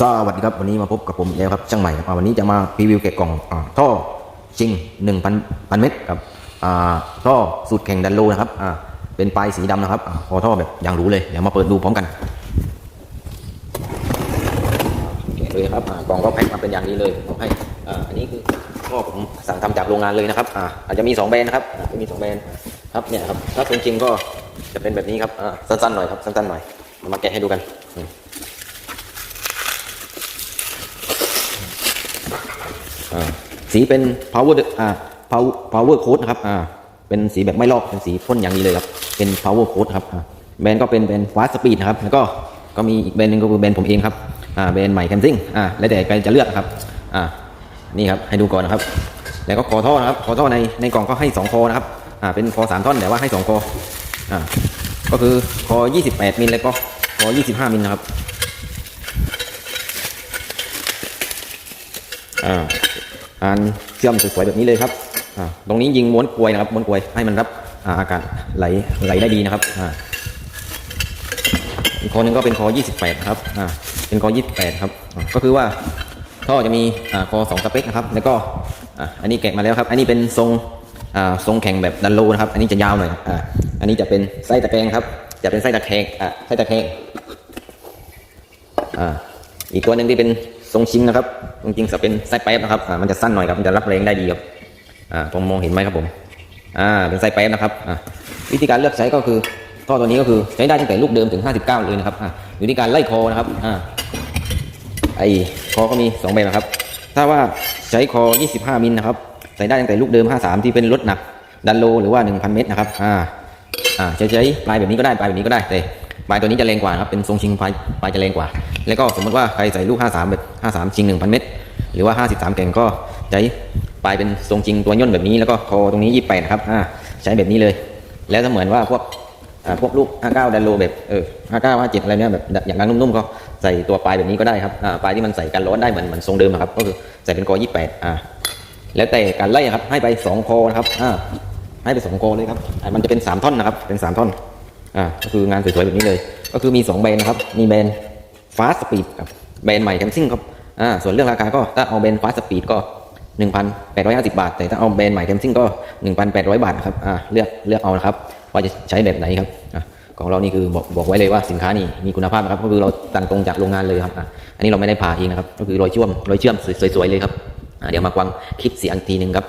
สวัสดีครับวันนี้มาพบกับผมแล้วครับช่างใหม่ครับวันนี้จะมารีวิวแกะกล่องอท่อชิง1,000พันเมตรครับท่อสูตรแข่งดันโลนะครับเป็นปลายสีดำนะครับอ่าคอท่อแบบอย่างหรู้เลยเดี๋ยวมาเปิดดูพร้อมกันเลยครับกล่องก็แพ็คมาเป็นอย่างนี้เลยผมให้อ,อันนี้คือท่อผมสั่งทำจากโรงงานเลยนะครับอาจจะมีสองแบรนด์นะครับจะมีสองแบรนด์ครับเนี่ยครับถ้าเป็นจริงก็จะเป็นแบบนี้ครับสั้นๆหน่อยครับสั้นๆหน่อยมาแกะให้ดูกันนี่ อ่า สีเป็น power อ่า power power coat นะครับอ่าเป็นสีแบบไม่ลอกเป็นสีพ่นอย่างนี้เลยครับเป็น power coat ครับอ่าแบรนด์ก็เป็นเป็น fast speed นะครับแล้วก็ก็มีอีกแบรนด์หนึงก็คือแบรนด์ผมเองครับอ่าแบรนด์ใหม่แคมซิ่งอ่าแล้วแต่ใครจะเลือกนะครับอ่านี่ครับให้ดูก่อนนะครับ แล้วก็คอท่อนะครับคอท่อในในกล่องก็ให้สองคอนะครับอ่าเป็นคอสามท่อนแต่ว่าให้สองคออ่าก็คือคอ 28มิลแล้วก็คอ 25มิลนะครับ อ่าอ่านเชื่อมสวยๆแบบนี้เลยครับอ่าตรงนี้ยิงม้วนกลวยนะครับม้วนกลวยให้มันรับอ่าอากาศไหลไหลได้ดีนะครับอ่าอีกคอหนึงก็เป็นคอ 28 ครับอ่าเป็นคอ 28 ครับอ่าก็คือว่าท่อจะมีอ่าคอ2สเปคนะครับ แล้วก็อ่าอันนี้แกะมาแล้วครับ อันนี้เป็นทรงอ่าทรงแข่งแบบดันโลนะครับ อันนี้จะยาวหน่อยอ่าอันนี้จะเป็นไส้ตะแกรงครับ จะเป็นไส้ตะแคงอ่าไส้ตะแคงอ่าอีกตัวหนึ่งที่เป็น ทรงชิงนนะครับทรงชิงจะเป็นไส้แป๊บนะครับอ่ามันจะสั้นหน่อยครับมันจะรับแรงได้ดีครับอ่าผมมองเห็นไหมครับผมอ่าเป็นไส้แป๊บนะครับอ่าวิธีการเลือกใช้ก็คือท่อตัวนี้ก็คือใช้ได้ตั้งแต่ลูกเดิมถึง 59 เลยนะครับอ่าอยู่ที่การไล่คอนะครับอ่าไอคอก็มี2แบบนะครับ ถ้าว่าใช้คอ 25 มิลนะครับใส่ได้ตั้งแต่ลูกเดิม 53 ที่เป็นรถหนักดันโลหรือว่า 1,000 เมตรนะครับอ่าอ่าจะใช้ปลายแบบนี้ก็ได้ปลายแบบนี้ก็ได้แต่ ปลายตัวนี้จะแรงกว่านะครับเป็นทรงชิงปลายปลายจะแรงกว่า แล้วก็สมมติว่าใครใส่ลูก 53 แบบ 53 ชิง 1,000 เมตร หรือว่า 53 แก่งก็ใช้ปลายเป็นทรงชิงตัวย่นแบบนี้แล้วก็คอตรงนี้ 28 นะครับอ่าใช้แบบนี้เลย แล้วถ้าเหมือนว่าพวกอ่าพวกลูก 59 ดันโลแบบเออ59 57 อะไรเนี่ยแบบอย่างนั้นนุ่มๆก็ใส่ตัวปลายแบบนี้ก็ได้ครับอ่าปลายที่มันใส่กันร้อนได้เหมือนเหมือนทรงเดิมอะครับก็คือใส่เป็นคอ28อ่าแล้วแต่การไล่ครับให้ไปสองคอนะครับอ่าให้ไปสอเลยครับมันจะเป็น 3 ท่อนนะครับเป็น 3 ท่อน อ่าก็คืองานสวยๆแบบนี้เลย ก็คือมี 2 แบรนด์นะครับ มีแบรนด์ Fast Speed กับแบรนด์ใหม่แคมซิ่งครับอ่าส่วนเรื่องราคาก็ถ้าเอาแบรนด์ Fast Speed ก็ 1,850 บาท แต่ถ้าเอาแบรนด์ใหม่แคมซิ่งก็ 1,800 บาทนะครับอ่าเลือกเลือกเอานะครับว่าจะใช้แบบไหนครับอ่าของเรานี่คือบอกบอกไว้เลยว่าสินค้านี่มีคุณภาพนะครับก็คือเราสั่งตรงจากโรงงานเลยครับอ่าอันนี้เราไม่ได้ผ่าเองนะครับก็คือรอยเชื่อมรอยเชื่อมสวยๆเลยครับอ่าเดี๋ยวมากวางคลิปเสียงอีกทีหนึ่งครับ